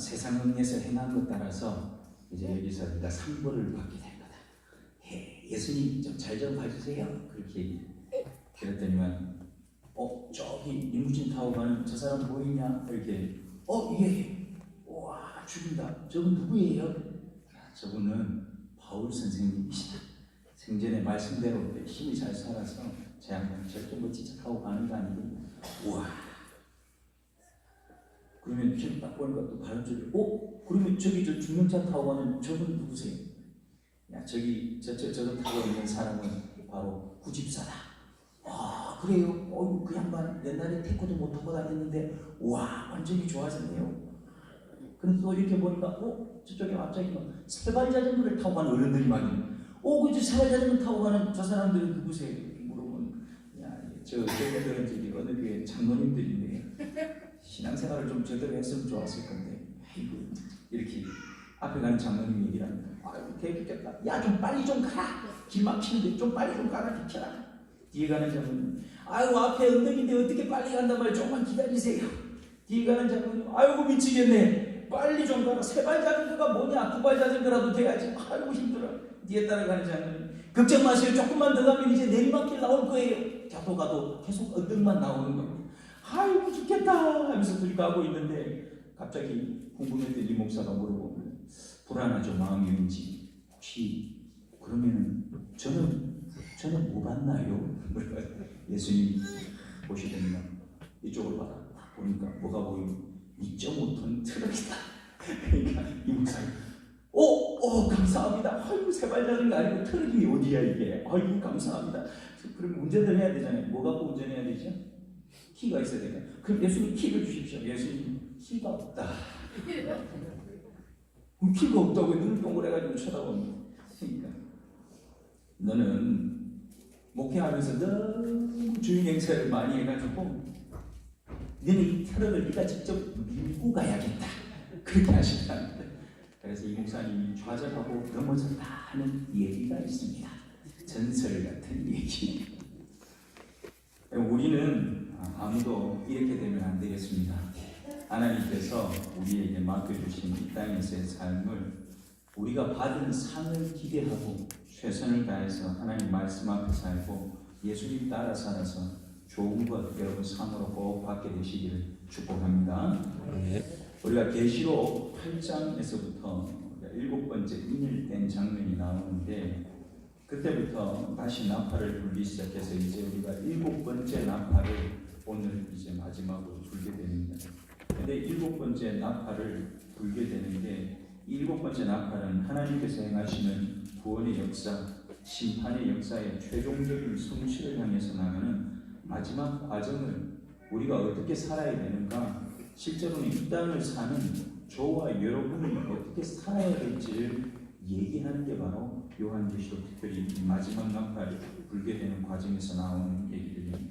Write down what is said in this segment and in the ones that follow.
세상 응에서 행한 것 따라서 이제 여기서 네가 상벌을 받게 될 거다. 예, 예수님 좀 잘 좀 봐주세요. 그렇게. 그랬더니만 어 저기 리무진 타고 가는 저 사람 보이냐? 이렇게 어 예. 와 죽인다. 저분 누구예요? 아, 저분은 바울 선생님이시다. 생전에 말씀대로 열심히 잘 살아서 제 한번 저렇게 멋지게 타고 가는 거 아니고 우와. 그러면 지금 딱 보니까 또 쪽에 어? 그러면 저기 저 중형차 타고 가는 저분 누구세요? 야 저기 저저 저거 타고 있는 사람은 바로 구집사다. 아 그래요? 어, 그 양반 옛날에 태권도 못 타고 다녔는데 와 완전히 좋아졌네요. 그런데 또 이렇게 보니까 어 저쪽에 갑자기 막 세발 자전거를 타고 가는 어른들이 많이 어 그저 세발 자전거 타고 가는 저 사람들은 누구세요? 물어보면 야저 저분들은 저기 어느 교회 장로님들인데 신앙생활을 좀 제대로 했으면 좋았을 건데 아이고 이렇게 앞에 가는 얘기를 합니다. 아이고 대비겠다. 야 좀 빨리 좀 가라. 길 막히는데 좀 빨리 좀 가라 비켜라. 뒤에 가는 장로님 아이고 앞에 언덕인데 어떻게 빨리 간단 말이야 조금만 기다리세요. 뒤에 가는 장로님 아이고 미치겠네. 빨리 좀 가라. 세발 자전거가 뭐냐? 두발 자전거라도 돼야지. 아이고 힘들어. 뒤에 따라가는 장로님 걱정 마세요. 조금만 더 가면 이제 내리막길 나올 거예요. 자도 가도 계속 언덕만 나오는 거예요. 아이고 죽겠다 하면서 가고 있는데 갑자기 궁금했더니 이 목사가 물어보면 불안하죠 마음이 왠지 혹시 그러면은 저는 저는 뭐 봤나요? 예수님 보시더니만 이쪽으로 봐라 딱 보니까 뭐가 보이면 2.5톤 트럭이다 그러니까 이 목사가 오, 오, 감사합니다. 아이고, 세발자는 거 아니고 트럭이 어디야, 이게. 아이고, 감사합니다. 그럼 운전을 해야 되잖아요. 뭐 갖고 운전해야 되죠? 키가 있어야 되니까. 그럼 예수님 키를 주십시오. 예수님 키가 없다. 키가 없다고 눈을 동그래가지고 쳐다봅니다. 그러니까 너는 목회하면서 너무 주인 행세를 많이 해가지고 너는 이 트럭을 네가 직접 밀고 가야겠다. 그렇게 하신답니다. 그래서 이 목사님이 좌절하고 넘어졌다 하는 얘기가 있습니다. 전설 같은 얘기. 우리는 아무도 이렇게 되면 안 되겠습니다. 하나님께서 우리에게 맡겨주신 이 땅에서의 삶을 우리가 받은 상을 기대하고 최선을 다해서 하나님 말씀 앞에 살고 예수님 따라 살아서 좋은 것 여러분 상으로 꼭 받게 되시기를 축복합니다. 우리가 계시록 8장에서부터 일곱 번째 인일된 장면이 나오는데 그때부터 다시 나팔을 불기 시작해서 이제 우리가 일곱 번째 나팔을 오늘 이제 마지막으로 불게 됩니다. 근데 일곱 번째 나팔을 불게 되는 게 일곱 번째 나팔은 하나님께서 행하시는 구원의 역사, 심판의 역사의 최종적인 성취를 향해서 나가는 마지막 과정을 우리가 어떻게 살아야 되는가 실제로는 이 땅을 사는 저와 여러분이 어떻게 살아야 될지를 얘기하는 게 바로 요한계시록 특별히 이 마지막 나팔 불게 되는 과정에서 나오는 얘기들입니다.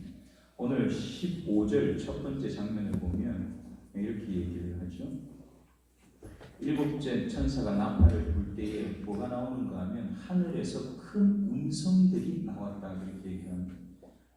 오늘 15절 첫 번째 장면을 보면 이렇게 얘기를 하죠. 일곱째 천사가 나팔을 불 때에 뭐가 나오는가 하면 하늘에서 큰 음성들이 나왔다 그렇게 얘기합니다.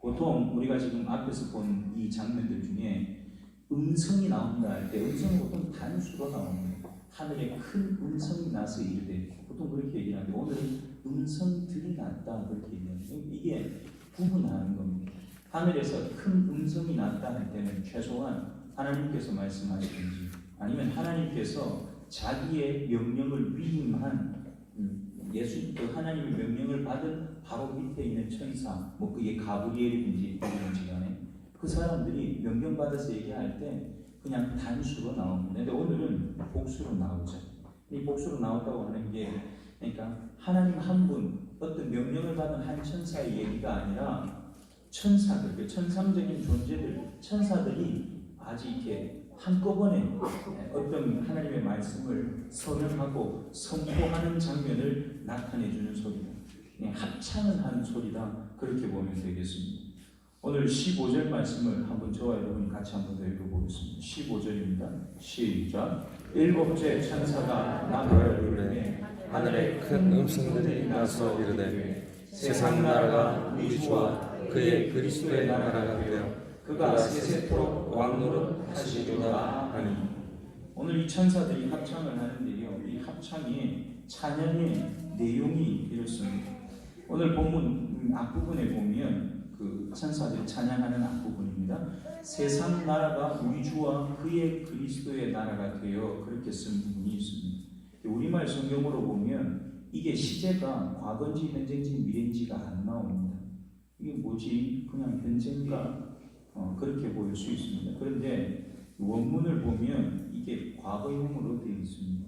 보통 우리가 지금 앞에서 본 이 장면들 중에 음성이 나온다 할 때 음성은 보통 단수로 나옵니다. 하늘에 큰 음성이 나서 이르되 보통 그렇게 얘기하는데 오늘은 음성들이 났다 그렇게 얘기합니다. 이게 구분하는 겁니다. 하늘에서 큰 음성이 났다 할 때는 최소한 하나님께서 말씀하시든지 아니면 하나님께서 자기의 명령을 위임한 음, 예수 그 하나님의 명령을 받은 바로 밑에 있는 천사 뭐 그게 가브리엘이든지 누구든지 간에 그 사람들이 명령 받아서 얘기할 때 그냥 단수로 나옵니다. 근데 오늘은 복수로 나오죠. 이 복수로 나온다고 하는 게 그러니까 하나님 한 분 어떤 명령을 받은 한 천사의 얘기가 아니라 천사들, 그 천상적인 존재들, 천사들이 아주 이렇게 한꺼번에 어떤 하나님의 말씀을 선언하고 선포하는 장면을 나타내 주는 소리다. 그냥 합창을 하는 소리다. 그렇게 보면 되겠습니다. 오늘 15절 말씀을 한번 저와 여러분이 같이 한번 더 읽어보겠습니다. 15절입니다. 시작. 일곱째 천사가 나팔을 불매 하늘에 큰 음성들이 나서 이르되 세상 나라가 우리 주와 그의 그리스도의 나라가 되어 그가 세세토록 왕노릇 하시리로다 하니 오늘 이 천사들이 합창을 하는데요. 이 합창이 찬양의 내용이 이렇습니다. 오늘 본문 음, 앞부분에 보면 그 천사들이 찬양하는 앞부분입니다. 세상 나라가 우리 주와 그의 그리스도의 나라가 되어 그렇게 쓴 부분이 있습니다. 우리말 성경으로 보면 이게 시제가 과거인지 현재인지 미래인지가 안 나옵니다. 이게 뭐지? 그냥 현재인가? 어, 그렇게 보일 수 있습니다. 그런데 원문을 보면 이게 과거형으로 되어 있습니다.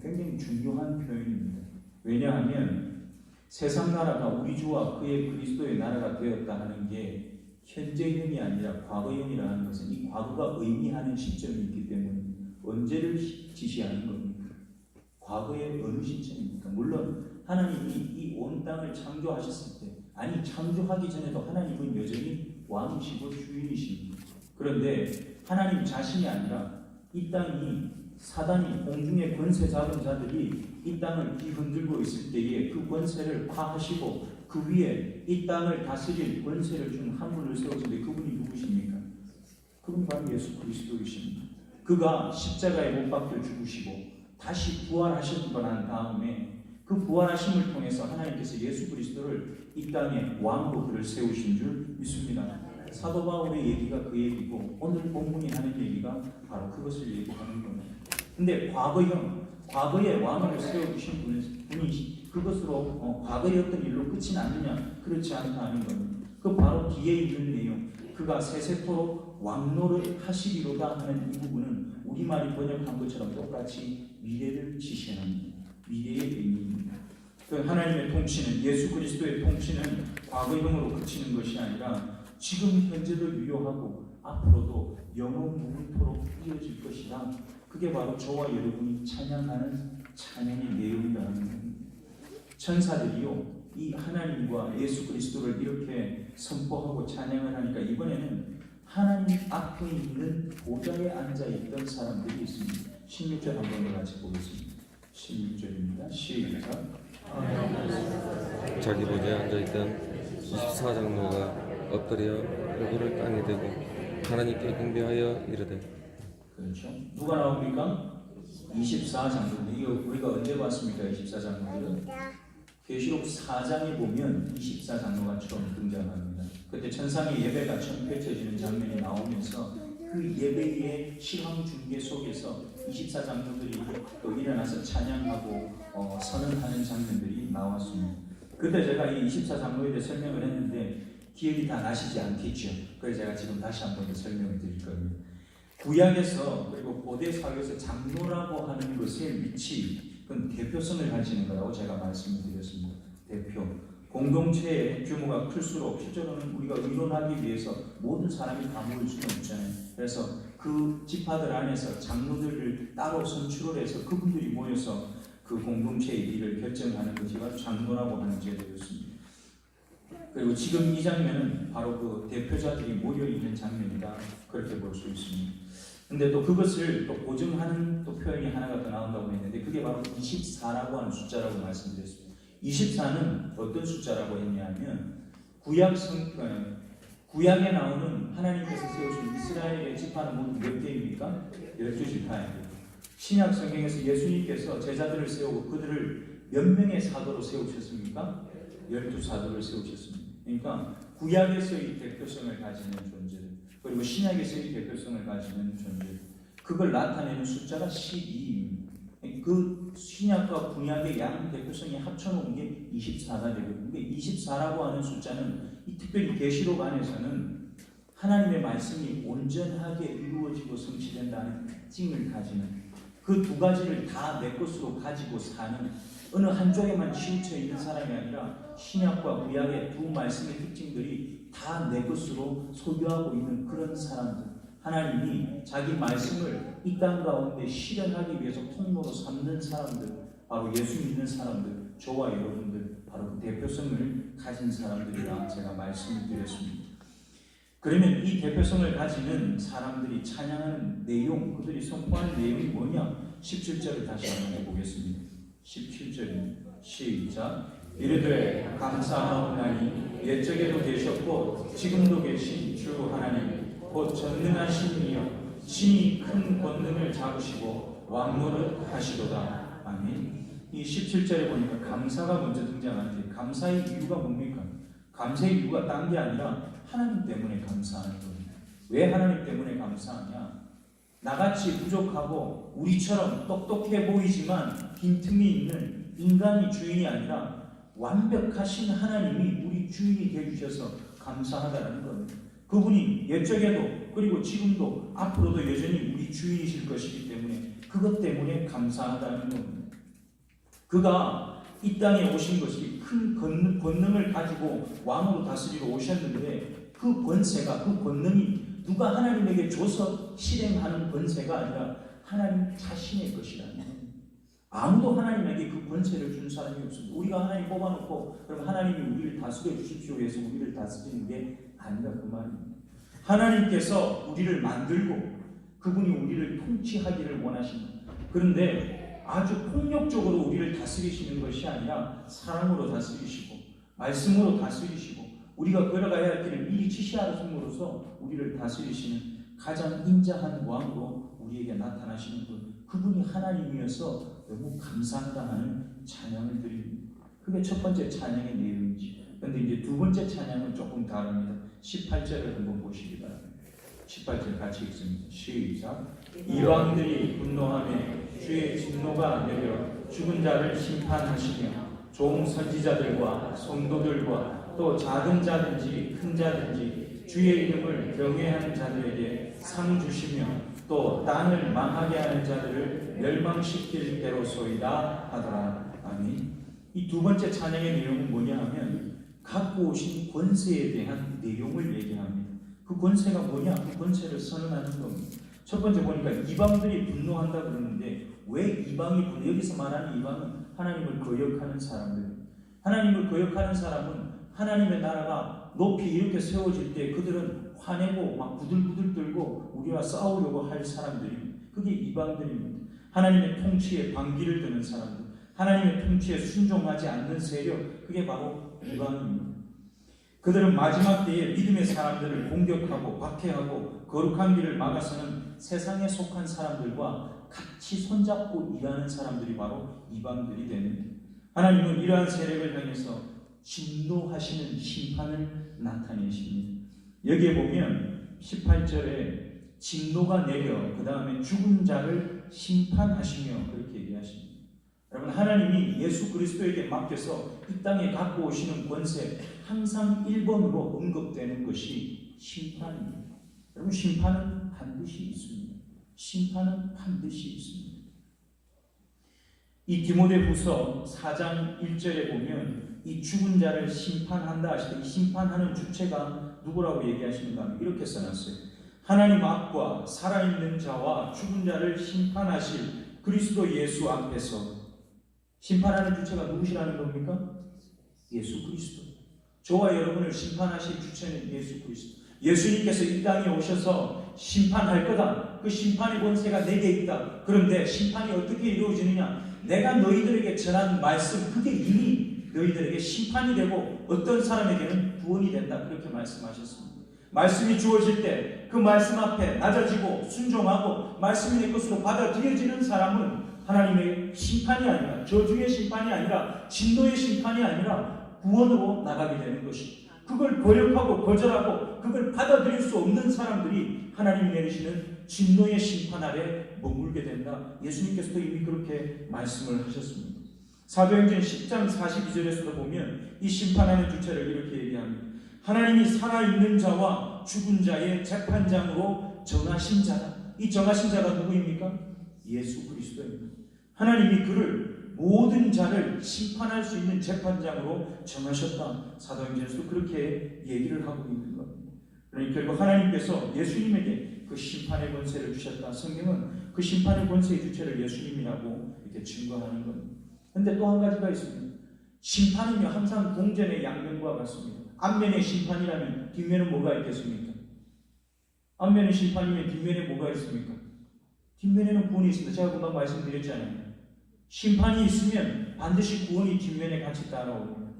굉장히 중요한 표현입니다. 왜냐하면 세상 나라가 우리 주와 그의 그리스도의 나라가 되었다 하는 게 현재형이 아니라 과거형이라는 것은 이 과거가 의미하는 시점이 있기 때문에 언제를 지시하는 겁니까? 과거의 어느 시점입니까? 물론 하나님이 이 온 땅을 창조하셨을 때 아니 창조하기 전에도 하나님은 여전히 왕이시고 주인이십니다. 그런데 하나님 자신이 아니라 이 땅이 사단이 공중의 권세 잡은 자들이 이 땅을 뒤흔들고 있을 때에 그 권세를 파하시고 그 위에 이 땅을 다스릴 권세를 준 한 분을 세우는데 그분이 누구십니까? 그분이 바로 예수 그리스도이십니다. 그가 십자가에 못 박혀 죽으시고 다시 부활하셨고 난 다음에 그 부활하심을 통해서 하나님께서 예수 그리스도를 이 땅에 왕으로 그를 세우신 줄 믿습니다. 사도 바울의 얘기가 그 얘기고 오늘 본문이 하는 얘기가 바로 그것을 얘기하는 겁니다. 근데 과거형, 과거에 왕을 세워주신 분이, 분이 그것으로 어, 과거의 어떤 일로 끝이 나느냐 그렇지 않다 하는 겁니다. 그 바로 뒤에 있는 내용 그가 세세토록 왕노를 하시리로다 하는 이 부분은 우리말이 번역한 것처럼 똑같이 미래를 지시합니다. 미래의 의미입니다. 그 하나님의 통치는 예수 그리스도의 통치는 과거형으로 그치는 것이 아니라 지금 현재도 유효하고 앞으로도 영원 무궁토록 이어질 것이다. 그게 바로 저와 여러분이 찬양하는 찬양의 내용이라는 겁니다. 천사들이요 이 하나님과 예수 그리스도를 이렇게 선포하고 찬양을 하니까 이번에는 하나님 앞에 있는 보좌에 앉아 있던 사람들이 있습니다. 16절 한번 더 같이 보겠습니다. 16절입니다. 시작. 자기 보좌에 앉아있던 24장로가 엎드려 얼굴을 땅에 대고 하나님께 경배하여 이르되 그렇죠. 누가 나옵니까? 24장로인데 이거 우리가 언제 봤습니까? 24장로들은 계시록 4장에 보면 24장로가 처음 등장합니다. 그때 천상의 예배가 처음 펼쳐지는 장면이 나오면서 그 예배의 실황 중계 속에서 24장로들이 또 일어나서 찬양하고 어, 선언하는 장면들이 나왔습니다. 그때 제가 이 24장로에 대해 설명을 했는데 기억이 다 나시지 않겠죠. 그래서 제가 지금 다시 한번 더 설명을 드릴 겁니다. 구약에서 그리고 고대 사회에서 장로라고 하는 것의 위치 그건 대표성을 가지는 거라고 제가 말씀을 드렸습니다. 대표. 공동체의 규모가 클수록 실제로는 우리가 의논하기 위해서 모든 사람이 다 모일 수는 없잖아요. 그래서 그 지파들 안에서 장로들을 따로 선출을 해서 그분들이 모여서 그 공동체의 일을 결정하는 것이 바로 장로라고 하는 제도였습니다. 그리고 지금 이 장면은 바로 그 대표자들이 모여 있는 장면이다 그렇게 볼 수 있습니다. 근데 또 그것을 또 보증하는 또 표현이 하나가 더 나온다고 했는데 그게 바로 24라고 하는 숫자라고 말씀드렸습니다. 24는 어떤 숫자라고 했냐면 구약 성 어, 구약에 나오는 하나님께서 세우신 이스라엘의 지파는 모두 몇 개입니까? 12지파입니다. 신약 성경에서 예수님께서 제자들을 세우고 그들을 몇 명의 사도로 세우셨습니까? 12사도를 세우셨습니다. 그러니까 구약에서의 대표성을 가지는 존재들 그리고 신약에서의 대표성을 가지는 존재들 그걸 나타내는 숫자가 12입니다. 그 신약과 구약의 양 대표성이 합쳐놓은 게 24가 되거든요. 24라고 하는 숫자는 이 특별히 계시록 안에서는 하나님의 말씀이 온전하게 이루어지고 성취된다는 특징을 가지는 그 두 가지를 다 내 것으로 가지고 사는 어느 한쪽에만 치우쳐 있는 사람이 아니라 신약과 구약의 두 말씀의 특징들이 다 내 것으로 소유하고 있는 그런 사람들. 하나님이 자기 말씀을 이 땅 가운데 실현하기 위해서 통로로 삼는 사람들 바로 예수 믿는 사람들 저와 여러분들 바로 그 대표성을 가진 사람들이라 제가 말씀을 드렸습니다. 그러면 이 대표성을 가지는 사람들이 찬양하는 내용, 그들이 선포하는 내용이 뭐냐? 17절을 다시 한번 해보겠습니다. 17절입니다. 시작. 이르되 감사하오나니 옛적에도 계셨고 지금도 계신 주 하나님 곧 전능하신 이여 신이 큰 권능을 잡으시고 왕노릇 하시도다. 아멘. 이 17절에 보니까 감사가 먼저 등장하는데 감사의 이유가 뭡니까? 감사의 이유가 딴 게 아니라 하나님 때문에 감사하는 겁니다. 왜 하나님 때문에 감사하냐? 나같이 부족하고 우리처럼 똑똑해 보이지만 빈틈이 있는 인간이 주인이 아니라 완벽하신 하나님이 우리 주인이 되주셔서 감사하다는 겁니다. 그분이 옛적에도 그리고 지금도 앞으로도 여전히 우리 주인이실 것이기 때문에 그것 때문에 감사하다는 겁니다. 그가 이 땅에 오신 것이 큰 권능, 권능을 가지고 왕으로 다스리러 오셨는데 그 권세가 그 권능이 누가 하나님에게 줘서 실행하는 권세가 아니라 하나님 자신의 것이라는. 아무도 하나님에게 그 권세를 준 사람이 없습니다. 우리가 하나님 뽑아놓고 그럼 하나님이 우리를 다스려 주십시오 해서 우리를 다스리는 게 아니라 그 말입니다. 하나님께서 우리를 만들고 그분이 우리를 통치하기를 원하십니다. 그런데 아주 폭력적으로 우리를 다스리시는 것이 아니라 사랑으로 다스리시고 말씀으로 다스리시고 우리가 걸어가야 할 길을 미리 지시하심으로써 우리를 다스리시는 가장 인자한 왕으로 우리에게 나타나시는 분 그분이 하나님이어서 너무 감사하다 하는 찬양을 드립니다. 그게 첫 번째 찬양의 내용이지. 그런데 이제 두 번째 찬양은 조금 다릅니다. 18절을 한번 보시기 바랍니다. 18절 같이 읽습니다. 시작. 이왕들이 분노하며 주의 진노가 내려 죽은 자를 심판하시며 종 선지자들과 성도들과 또 작은 자든지 큰 자든지 주의 이름을 경외하는 자들에게 상 주시며 또 땅을 망하게 하는 자들을 멸망시킬 대로소이다 하더라. 아멘. 이 두 번째 찬양의 내용은 뭐냐 하면 갖고 오신 권세에 대한 내용을 얘기합니다. 그 권세가 뭐냐? 그 권세를 선언하는 겁니다. 첫 번째 보니까 이방들이 분노한다 그러는데 왜 이방이 분노? 여기서 말하는 이방은 하나님을 거역하는 사람들. 하나님을 거역하는 사람은 하나님의 나라가 높이 이렇게 세워질 때 그들은 화내고 막 부들부들 떨고 우리와 싸우려고 할 사람들입니다. 그게 이방들입니다. 하나님의 통치에 반기를 드는 사람들. 하나님의 통치에 순종하지 않는 세력. 그게 바로 이방입니다. 그들은 마지막 때에 믿음의 사람들을 공격하고 박해하고 거룩한 길을 막아서는 세상에 속한 사람들과 같이 손잡고 일하는 사람들이 바로 이방들이 됩니다. 하나님은 이러한 세력을 향해서 진노하시는 심판을 나타내십니다. 여기에 보면 18절에 진노가 내려 그 다음에 죽은 자를 심판하시며 그렇게 얘기하십니다. 여러분 하나님이 예수 그리스도에게 맡겨서 이 땅에 갖고 오시는 권세 항상 1번으로 언급되는 것이 심판입니다. 여러분 심판은 반드시 있습니다. 심판은 반드시 있습니다. 이 디모데 후서 4장 1절에 보면 이 죽은 자를 심판한다 때이 심판하는 주체가 누구라고 얘기하시는가 이렇게 써놨어요. 하나님 앞과 살아있는 자와 죽은 자를 심판하실 그리스도 예수 앞에서 심판하는 주체가 누구시라는 겁니까? 예수 그리스도. 저와 여러분을 심판하실 주체는 예수 그리스도. 예수님께서 이 땅에 오셔서 심판할 거다. 그 심판의 권세가 내게 있다. 그런데 심판이 어떻게 이루어지느냐? 내가 너희들에게 전한 말씀, 그게 이미 너희들에게 심판이 되고 어떤 사람에게는 구원이 된다. 그렇게 말씀하셨습니다. 말씀이 주어질 때 그 말씀 앞에 낮아지고 순종하고 말씀이 내 것으로 받아들여지는 사람은 하나님의 심판이 아니라 저주의 심판이 아니라 진노의 심판이 아니라 구원으로 나가게 되는 것이 그걸 거역하고 거절하고 그걸 받아들일 수 없는 사람들이 하나님 내리시는 진노의 심판 아래 머물게 된다. 예수님께서도 이미 그렇게 말씀을 하셨습니다. 사도행전 10장 42절에서도 보면 이 심판하는 주체를 이렇게 얘기합니다. 하나님이 살아있는 자와 죽은 자의 재판장으로 정하신 자다. 이 정하신 자가 누구입니까? 예수 그리스도입니다. 하나님이 그를 모든 자를 심판할 수 있는 재판장으로 정하셨다. 사도행전에서도 그렇게 얘기를 하고 있는 겁니다. 그러니 결국 하나님께서 예수님에게 그 심판의 권세를 주셨다. 성경은 그 심판의 권세의 주체를 예수님이라고 이렇게 증거하는 겁니다. 근데 또 한 가지가 있습니다. 심판은요 항상 동전의 양면과 같습니다. 앞면에 심판이라면 뒷면은 뭐가 있겠습니까? 앞면에 심판이면 뒷면에 뭐가 있습니까? 뒷면에는 구원이 있습니다. 제가 금방 말씀드렸잖아요. 심판이 있으면 반드시 구원이 뒷면에 같이 따라옵니다.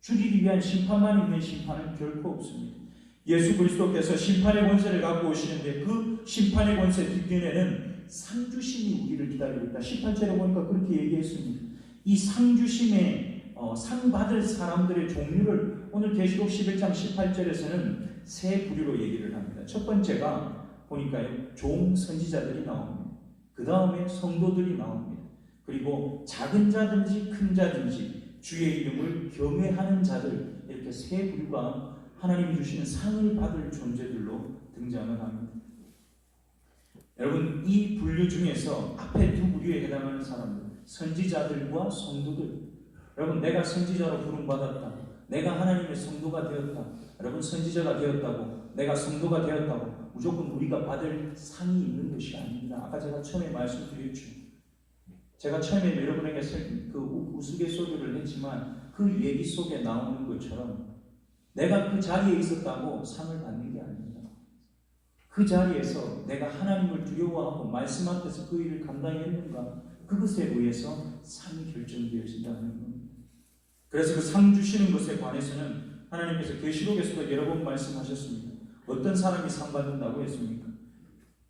죽이기 위한 심판만 있는 심판은 결코 없습니다. 예수 그리스도께서 심판의 권세를 갖고 오시는데 그 심판의 권세 뒷면에는 상주심이 우리를 기다리고 있다. 18절에 보니까 그렇게 얘기했습니다. 이 상주심에 어, 상 받을 사람들의 종류를 오늘 계시록 11장 18절에서는 세 부류로 얘기를 합니다. 첫 번째가 보니까요 종 선지자들이 나옵니다. 그 다음에 성도들이 나옵니다. 그리고 작은 자든지 큰 자든지 주의 이름을 경외하는 자들 이렇게 세 부류가 하나님이 주시는 상을 받을 존재들로 등장을 합니다. 여러분 이 분류 중에서 앞에 두 부류에 해당하는 사람들 선지자들과 성도들. 여러분 내가 선지자로 부름받았다. 내가 하나님의 성도가 되었다. 여러분 선지자가 되었다고 내가 성도가 되었다고 무조건 우리가 받을 상이 있는 것이 아닙니다. 아까 제가 처음에 말씀드렸죠. 제가 처음에 여러분에게 그 우스갯소리를 했지만 그 얘기 속에 나오는 것처럼 내가 그 자리에 있었다고 상을 받는 게 아닙니다. 그 자리에서 내가 하나님을 두려워하고 말씀 앞에서 그 일을 감당히 했는가 그것에 의해서 상이 결정되어진다는 겁니다. 그래서 그 상 주시는 것에 관해서는 하나님께서 계시록에서도 여러 번 말씀하셨습니다. 어떤 사람이 상 받는다고 했습니까?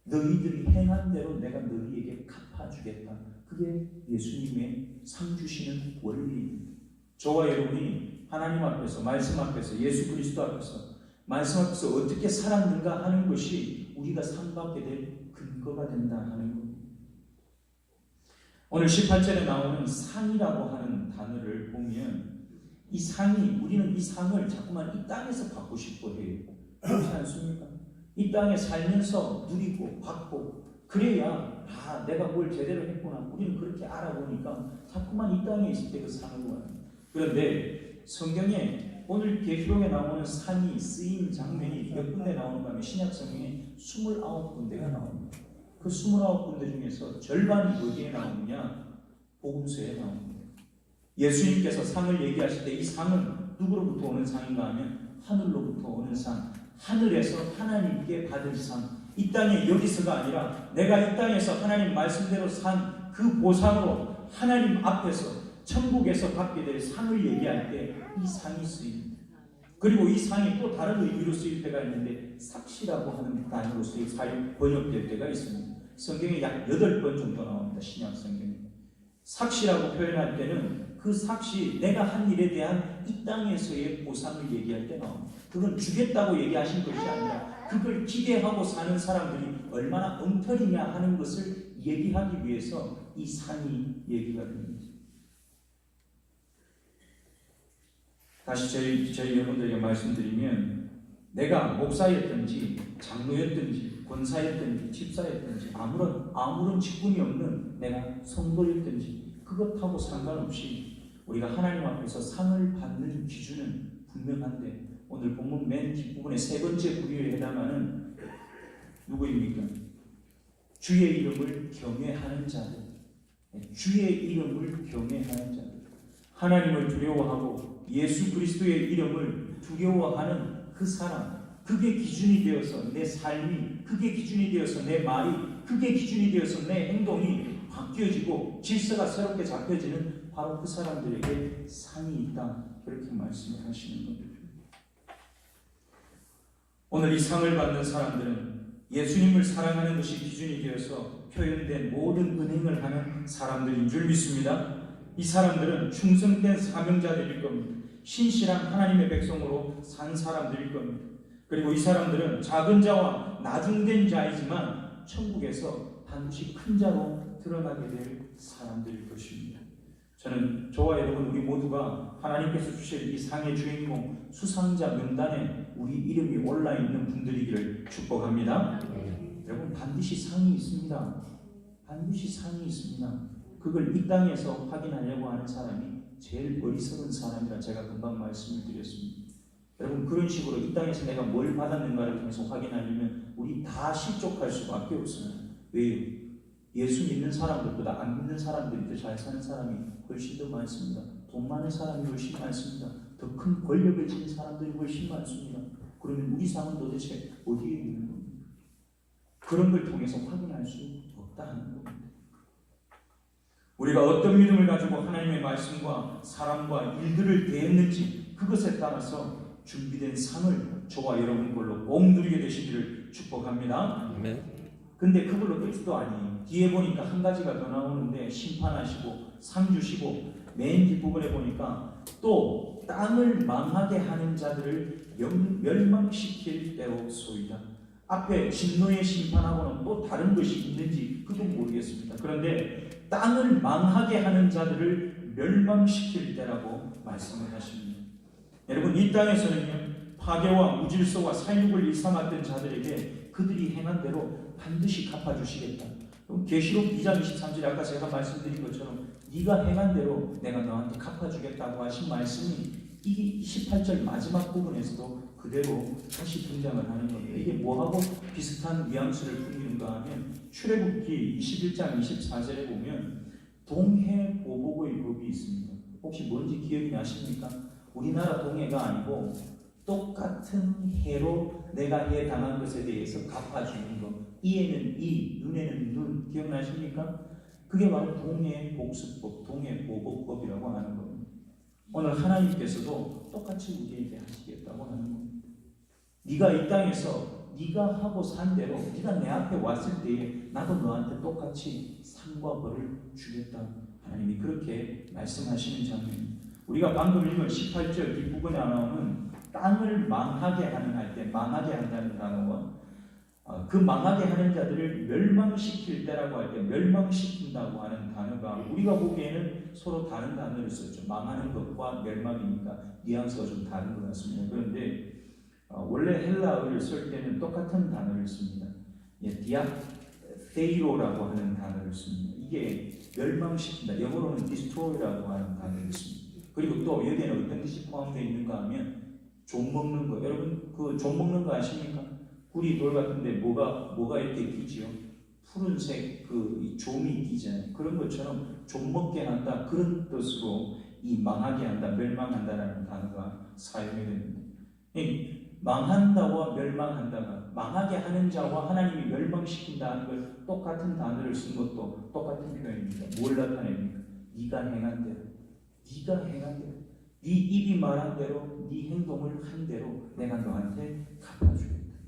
너희들이 행한 대로 내가 너희에게 갚아주겠다. 그게 예수님의 상 주시는 원리입니다. 저와 여러분이 하나님 앞에서 말씀 앞에서 예수 그리스도 앞에서 말씀 앞에서 어떻게 살았는가 하는 것이 우리가 상 받게 될 근거가 된다 하는 겁니다. 오늘 18절에 나오는 상이라고 하는 단어를 보면 이 상이 우리는 이 상을 자꾸만 이 땅에서 받고 싶어 해요. 그렇지 않습니까? 이 땅에 살면서 누리고 받고 그래야 아 내가 뭘 제대로 했구나 우리는 그렇게 알아보니까 자꾸만 이 땅에 있을 때그 상을 원합니다. 그런데 성경에 오늘 계시록에 나오는 산이 쓰인 장면이 몇 군데 나오는가 하면 신약 성경에 29군데가 나옵니다. 그 29군데 중에서 절반이 어디에 나오느냐? 복음서에 나옵니다. 예수님께서 상을 얘기하실 때 이 상은 누구로부터 오는 상인가 하면 하늘로부터 오는 상, 하늘에서 하나님께 받은 상, 이 땅에 여기서가 아니라 내가 이 땅에서 하나님 말씀대로 산 그 보상으로 하나님 앞에서 천국에서 받게 될 상을 얘기할 때 이 상이 쓰입니다. 그리고 이 상이 또 다른 의미로 쓰일 때가 있는데 삭시라고 하는 단어로 쓰여 사용 번역될 때가 있습니다. 성경에 약 8번 정도 나옵니다. 신약 성경에. 삭시라고 표현할 때는 그 삭시 내가 한 일에 대한 이 땅에서의 보상을 얘기할 때 나옵니다. 그건 주겠다고 얘기하신 것이 아니라 그걸 기대하고 사는 사람들이 얼마나 엉터리냐 하는 것을 얘기하기 위해서 이 상이 얘기가 됩니다. 다시 저희, 저희 여러분들에게 말씀드리면 내가 목사였든지 장로였든지 권사였든지 집사였든지 아무런 아무런 직분이 없는 내가 성도였든지 그것하고 상관없이 우리가 하나님 앞에서 상을 받는 기준은 분명한데 오늘 본문 맨 뒷부분의 세 번째 부류에 해당하는 누구입니까? 주의 이름을 경외하는 자들. 네, 주의 이름을 경외하는 자들. 하나님을 두려워하고 예수 그리스도의 이름을 두려워하는 그 사람. 그게 기준이 되어서 내 삶이, 그게 기준이 되어서 내 말이, 그게 기준이 되어서 내 행동이 바뀌어지고 질서가 새롭게 잡혀지는 바로 그 사람들에게 상이 있다. 그렇게 말씀을 하시는 겁니다. 오늘 이 상을 받는 사람들은 예수님을 사랑하는 것이 기준이 되어서 표현된 모든 은행을 하는 사람들인 줄 믿습니다. 이 사람들은 충성된 사명자들일 겁니다. 신실한 하나님의 백성으로 산 사람들일 겁니다. 그리고 이 사람들은 작은 자와 나중된 자이지만 천국에서 반드시 큰 자로 드러나게 될 사람들일 것입니다. 저는 저와 여러분 우리 모두가 하나님께서 주실 이 상의 주인공 수상자 명단에 우리 이름이 올라 있는 분들이기를 축복합니다. 여러분 반드시 상이 있습니다. 반드시 상이 있습니다. 그걸 이 땅에서 확인하려고 하는 사람이 제일 어리석은 사람이라 제가 금방 말씀을 드렸습니다. 여러분 그런 식으로 이 땅에서 내가 뭘 받았는가를 통해서 확인하려면 우리 다 실족할 수밖에 없습니다. 왜요? 예수 믿는 사람들보다 안 믿는 사람들이 더 잘 사는 사람이 훨씬 더 많습니다. 돈 많은 사람이 훨씬 많습니다. 더 큰 권력을 지닌 사람들이 훨씬 많습니다. 그러면 우리 상은 도대체 어디에 있는 겁니까? 그런 걸 통해서 확인할 수 없다는 겁니다. 우리가 어떤 믿음을 가지고 하나님의 말씀과 사람과 일들을 대했는지 그것에 따라서 준비된 상을 저와 여러분 걸로 꼭 누리게 되시기를 축복합니다. 아멘. 근데 그걸로 끝도 아니에요. 뒤에 보니까 한 가지가 더 나오는데 심판하시고 상 주시고 맨 뒷부분에 보니까 또 땅을 망하게 하는 자들을 영- 멸망시킬 때로 소이다. 앞에 진노의 심판하고는 또 다른 것이 있는지 그건 모르겠습니다. 그런데 땅을 망하게 하는 자들을 멸망시킬 때라고 말씀을 하십니다. 여러분 이 땅에서는요 파괴와 무질서와 살육을 일삼았던 자들에게 그들이 행한 대로 반드시 갚아주시겠다. 계시록 2장 23절에 아까 제가 말씀드린 것처럼 네가 행한 대로 내가 너한테 갚아주겠다고 하신 말씀이 이 18절 마지막 부분에서도 그대로 다시 등장을 하는 겁니다. 이게 뭐하고 비슷한 뉘앙스를 풍기는가 하면 출애굽기 21장 24절에 보면 동해 보복의 법이 있습니다. 혹시 뭔지 기억이 나십니까? 우리나라 동해가 아니고 똑같은 해로 내가 해 당한 것에 대해서 갚아주는 것. 이에는 이, 눈에는 눈. 기억나십니까? 그게 바로 동해 복수법, 동해 보복법이라고 하는 겁니다. 오늘 하나님께서도 똑같이 우리에게 하시겠다고 하는 겁니다. 네가 이 땅에서 네가 하고 산 대로 네가 내 앞에 왔을 때에 나도 너한테 똑같이 상과 벌을 주겠다. 하나님이 그렇게 말씀하시는 장면입니다. 우리가 방금 읽은 18절 뒷부분에 나오는 땅을 망하게 하는 할 때 망하게 한다는 단어와 어, 그 망하게 하는 자들을 멸망시킬 때라고 할 때 멸망시킨다고 하는 단어가 우리가 보기에는 서로 다른 단어를 썼죠. 망하는 것과 멸망이니까 뉘앙스가 좀 다른 것 같습니다. 그런데 어, 원래 헬라어를 쓸 때는 똑같은 단어를 씁니다. 예, 디아테이로라고 하는 단어를 씁니다. 이게 멸망시킨다. 영어로는 destroy라고 하는 단어를 씁니다. 그리고 또 여기에는 어떤 뜻이 포함되어 있는가 하면 종 먹는 거. 여러분 그 종 먹는 거 아십니까? 구리 돌 같은데 뭐가 뭐가 이렇게 끼지요? 푸른색 그이 좀이 끼잖아요. 그런 것처럼 좀 먹게 한다 그런 뜻으로 이 망하게 한다, 멸망한다라는 단어가 사용이 됩니다. 이 망한다와 멸망한다가 망하게 하는 자와 하나님이 멸망시킨다 하는 걸 똑같은 단어를 쓴 것도 똑같은 표현입니다. 뭘 나타냅니까? 네가 행한 대로, 네가 행한 대로, 네 입이 말한 대로, 네 행동을 한 대로 내가 너한테 갚아주겠다.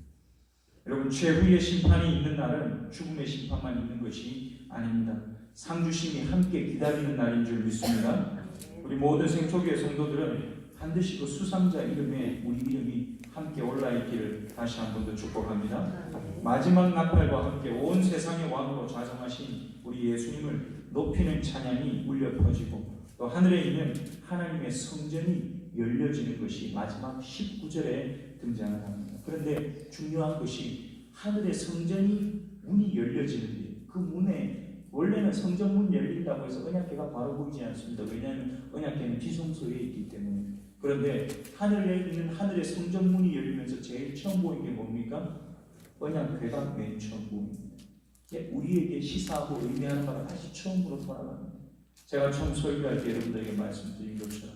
여러분 최후의 심판이 있는 날은 죽음의 심판만 있는 것이 아닙니다. 상주심이 함께 기다리는 날인 줄 믿습니다. 우리 모든 생초기의 성도들은 반드시 그 수상자 이름에 우리 이름이 함께 올라 있기를 다시 한 번 더 축복합니다. 마지막 나팔과 함께 온 세상의 왕으로 좌정하신 우리 예수님을 높이는 찬양이 울려 퍼지고 또 하늘에 있는 하나님의 성전이 열려지는 것이 마지막 19절에 등장을 합니다. 그런데 중요한 것이 하늘의 성전이 문이 열려지는데 그 문에 원래는 성전 문 열린다고 해서 언약궤가 바로 보이지 않습니다. 왜냐하면 언약궤는 지성소에 있기 때문에. 그런데 하늘에 있는 하늘의 성전 문이 열리면서 제일 처음 보인 게 뭡니까? 언약궤가 맨 처음 보입니다. 우리에게 시사하고 의미하는 바가 다시 처음으로 돌아갑니다. 제가 처음 설교할 때 여러분들에게 말씀드린 것처럼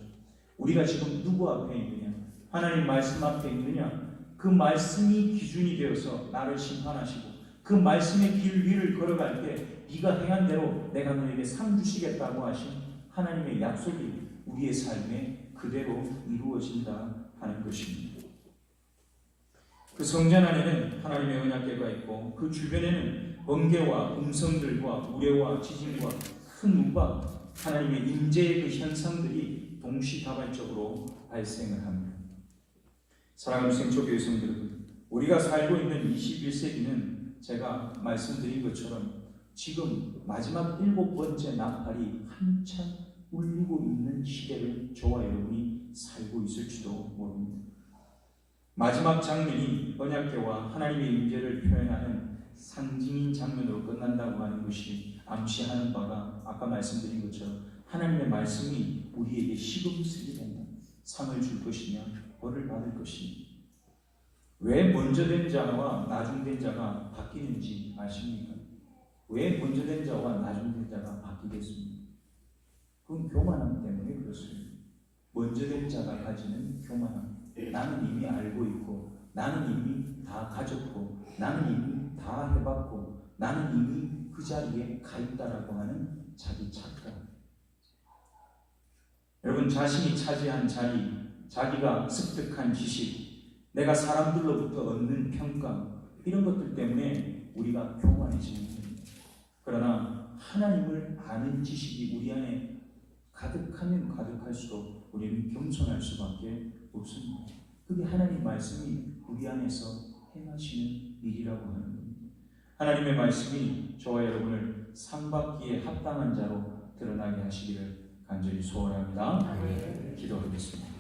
우리가 지금 누구 앞에 있느냐 하나님 말씀 앞에 있느냐 그 말씀이 기준이 되어서 나를 심판하시고 그 말씀의 길 위를 걸어갈 때 네가 행한 대로 내가 너에게 상 주시겠다고 하신 하나님의 약속이 우리의 삶에 그대로 이루어진다 하는 것입니다. 그 성전 안에는 하나님의 언약궤가 있고 그 주변에는 번개와 음성들과 우레와 지진과 큰 우박 하나님의 임재의 그 현상들이 동시다발적으로 발생을 합니다. 사랑하는 생초교회 성들, 우리가 살고 있는 21세기는 제가 말씀드린 것처럼 지금 마지막 일곱 번째 나팔이 한참 울리고 있는 시대를 저와 여러분이 살고 있을지도 모릅니다. 마지막 장면이 언약궤와 하나님의 임재를 표현하는 상징인 장면으로 끝난다고 하는 것이 암시하는 바가 아까 말씀드린 것처럼 하나님의 말씀이 우리에게 시금슬이 되는 상을 줄 것이냐 벌을 받을 것이냐 왜 먼저 된 자와 나중 된 자가 바뀌는지 아십니까? 왜 먼저 된 자와 나중 된 자가 바뀌겠습니까? 그건 교만함 때문에 그렇습니다. 먼저 된 자가 가지는 교만함. 나는 이미 알고 있고, 나는 이미 다 가졌고, 나는 이미 다 해봤고, 나는 이미 그 자리에 가 있다라고 하는 자기 착각. 여러분 자신이 차지한 자리, 자기가 습득한 지식, 내가 사람들로부터 얻는 평가 이런 것들 때문에 우리가 교만해지는 겁니다. 그러나 하나님을 아는 지식이 우리 안에 가득하면 가득할수록 우리는 겸손할 수밖에 없습니다. 그게 하나님 말씀이 우리 안에서 행하시는 일이라고 하는 겁니다. 하나님의 말씀이 저와 여러분을 상받기에 합당한 자로 드러나게 하시기를 간절히 소원합니다. 기도하겠습니다.